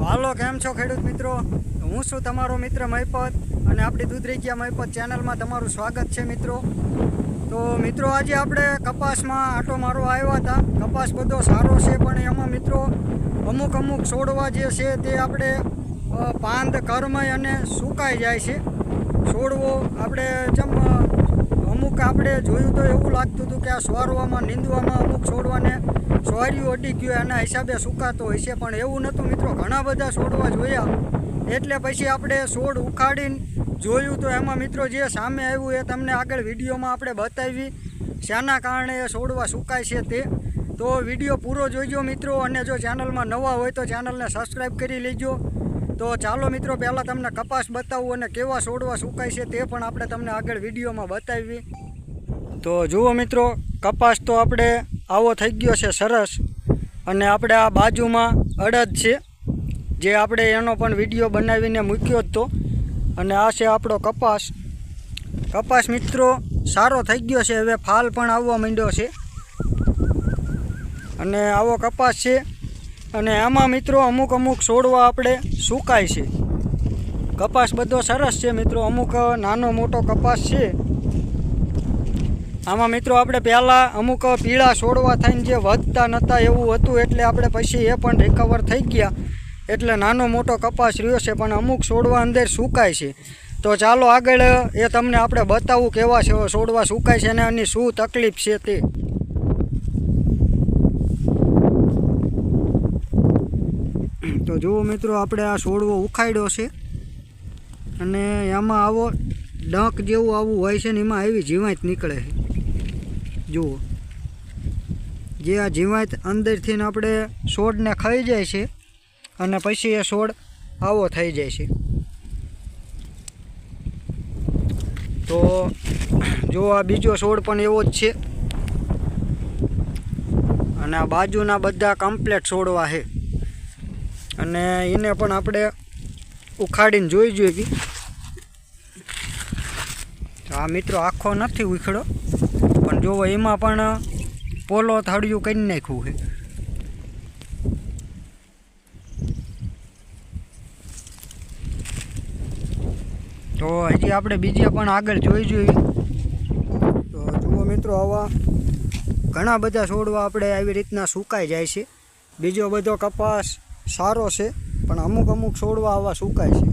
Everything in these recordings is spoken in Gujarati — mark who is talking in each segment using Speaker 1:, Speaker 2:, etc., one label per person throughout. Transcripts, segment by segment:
Speaker 1: તો હાલો, કેમ છો ખેડૂત મિત્રો? હું છું તમારો મિત્ર મહિપત અને આપણી દૂધરેકિયા મહિપત ચેનલમાં તમારું સ્વાગત છે મિત્રો. તો મિત્રો, આજે આપણે કપાસમાં આટો મારો આવ્યા હતા. કપાસ બધો સારો છે, પણ એમાં મિત્રો, અમુક અમુક છોડવા જે છે તે આપણે પાંદ, કરમય અને સુકાઈ જાય છે. છોડવો આપણે જેમ, અમુક આપણે જોયું તો એવું લાગતું હતું કે આ સ્વારવામાં, નીંદવામાં અમુક છોડવાને સ્વાર્યું ઓડી ગયો, એના હિસાબે સુકાતો હોય છે. પણ એવું નહોતું મિત્રો, ઘણા બધા છોડવા જોયા. એટલે પછી આપણે છોડ ઉખાડીને જોયું તો એમાં મિત્રો જે સામે આવ્યું એ તમને આગળ વિડીયોમાં આપણે બતાવી શાના કારણે એ છોડવા સુકાય છે તે. તો વીડિયો પૂરો જોઈજો મિત્રો, અને જો ચેનલમાં નવા હોય તો ચેનલને સબસ્ક્રાઈબ કરી લેજો. તો ચાલો મિત્રો, પહેલાં તમને કપાસ બતાવું અને કેવા છોડવા સુકાય છે તે પણ આપણે તમને આગળ વિડીયોમાં બતાવી. તો જુઓ મિત્રો, કપાસ તો આપણે આવો થઈ ગયો છે સરસ. અને આપણે આ બાજુમાં અડદ છે, જે આપણે એનો પણ વીડિયો બનાવીને મૂક્યો જ તો. અને આ છે આપણો કપાસ. કપાસ મિત્રો, સારો થઈ ગયો છે. હવે ફાલ પણ આવવા માંડ્યો છે. અને આવો કપાસ છે. અને આમાં મિત્રો અમુક અમુક છોડવા આપણે સુકાય છે. કપાસ બધો સરસ છે મિત્રો. અમુક નાનો મોટો કપાસ છે. આમાં મિત્રો આપણે પહેલાં અમુક પીળા છોડવા થઈને જે વધતા નહોતા એવું હતું એટલે આપણે પછી એ પણ રિકવર થઈ ગયા. એટલે નાનો મોટો કપાસ રહ્યો છે, પણ અમુક છોડવા અંદર સુકાય છે. તો ચાલો આગળ એ તમને આપણે બતાવું કેવા છે છોડવા સુકાય છે અને એની શું તકલીફ છે તે. તો જુઓ મિત્રો, આપણે આ છોડવો ઉખાડ્યો છે. અને એમાં આવો ડંક જેવું આવું હોય છે ને, એમાં આવી જીવાત નીકળે છે. જુઓ. જે આ જીવાત અંદરથી આપણે છોડને ખાઈ જાય છે અને પછી એ છોડ આવો થઈ જાય છે. તો જો આ બીજો છોડ પણ એવો જ છે. અને આ બાજુના બધા કમ્પ્લેટ છોડવા છે. અને એને પણ આપણે ઉખાડીને જોઈ જોઈએ આ મિત્રો આખો નથી ઉખડો પણ જોવો એમાં પણ પોલો થાળિયું કરી નાખ્યું છે. તો હજી આપણે બીજે પણ આગળ જોઈ જોઈએ. તો જુઓ મિત્રો, આવા ઘણા બધા છોડવા આપણે આવી રીતના સુકાઈ જાય છે. બીજો બધો કપાસ સારો છે, પણ અમુક અમુક છોડવા આવા સુકાય છે.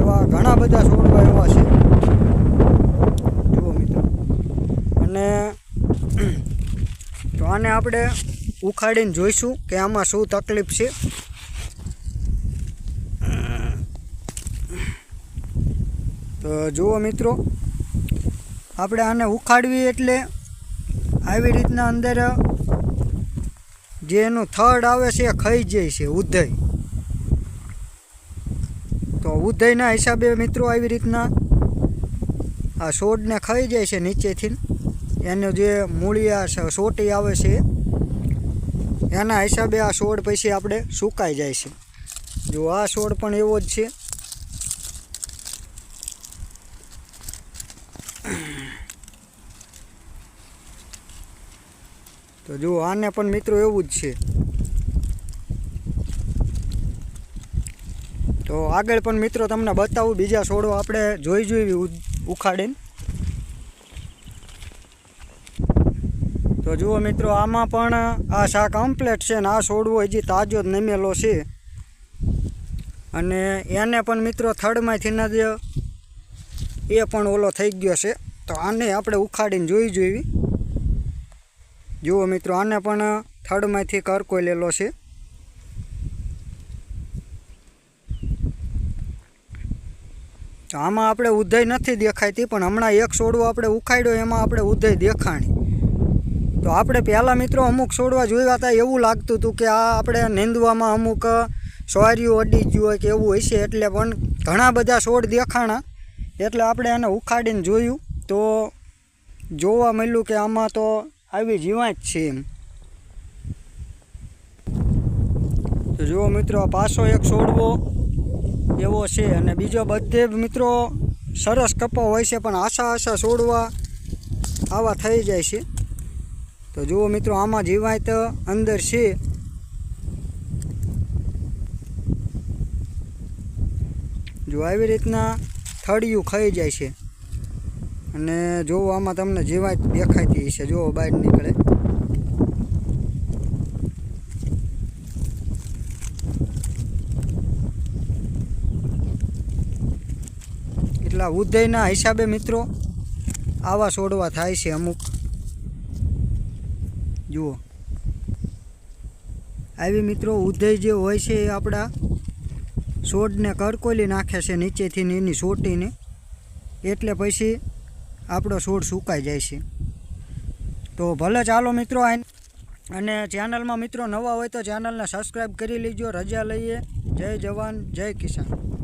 Speaker 1: એવા ઘણા બધા છોડવા એવા છે જુઓ મિત્રો અને તો આને આપણે ઉખાડીને જોઈશું કે આમાં શું તકલીફ છે. તો જુઓ મિત્રો, આપણે આને ઉખાડવી એટલે આવી રીતના અંદર જે એનું થડ આવે છે એ ખાઈ જાય છે ઉધય તો ઉધયના હિસાબે મિત્રો આવી રીતના આ છોડને ખાઈ જાય છે નીચેથી એનું જે મૂળિયા સોટી આવે છે, એના હિસાબે આ છોડ પછી આપણે સુકાઈ જાય છે. જો આ છોડ પણ એવો જ છે. તો જુઓ આને પણ મિત્રો એવું જ છે. તો આગળ પણ મિત્રો તમને બતાવું, બીજા છોડો આપણે જોઈ જોઈ ઉખાડીને. તો જુઓ મિત્રો, આમાં પણ આ શાક કમ્પ્લેટ છે ને આ છોડવો હજી તાજો જ નમેલો છે. અને એને પણ મિત્રો થર્ડમાંથી ન જ એ પણ ઓલો થઈ ગયો છે. તો આને આપણે ઉખાડીને જોઈ જોઈ જુઓ મિત્રો, આને પણ થર્ડમાંથી કરકોઈ લેલો છે. તો આમાં આપણે ઉધઈ નથી દેખાતી પણ હમણાં એક છોડવો આપણે ઉખાડ્યો, એમાં આપણે ઉધઈ દેખાણી. તો આપણે પહેલાં મિત્રો અમુક છોડવા જોયા હતા, એવું લાગતું હતું કે આ આપણે નીંદવામાં અમુક સોયરીઓ અડી ગયું હોય કે એવું હશે એટલે પણ ઘણા બધા છોડ દેખાણા, એટલે આપણે એને ઉખાડીને જોયું. તો જોવા મળ્યું કે આમાં તો આવી જીવાત છે એમ. તો જુઓ મિત્રો પાછો એક છોડવો એવો છે અને બીજો બધે મિત્રો સરસ કપા હોય છે, પણ આશા આશા છોડવા આવા થઈ જાય છે. તો જુઓ મિત્રો, આમાં જીવાત અંદર છે. જો આવી રીતના થળિયું ખાઈ જાય છે. અને જો આમાં તમને જીવાત દેખાતી હશે. જો બહાર નીકળે. એટલા ઉદયના હિસાબે મિત્રો, આવા છોડવા થાય છે અમુક. જુઓ. આવી મિત્રો ઉદય જે હોય છે એ આપણા છોડને કરકોલી નાખે છે નીચેથી ને એની સોટીને. એટલે પછી આપણો છોડ સુકાઈ જાય છે. તો ભલે ચાલો મિત્રો અને ચેનલમાં મિત્રો નવા હોય તો ચેનલને સબસ્ક્રાઈબ કરી લેજો. રજા લઈએ. જય જવાન, જય કિસાન.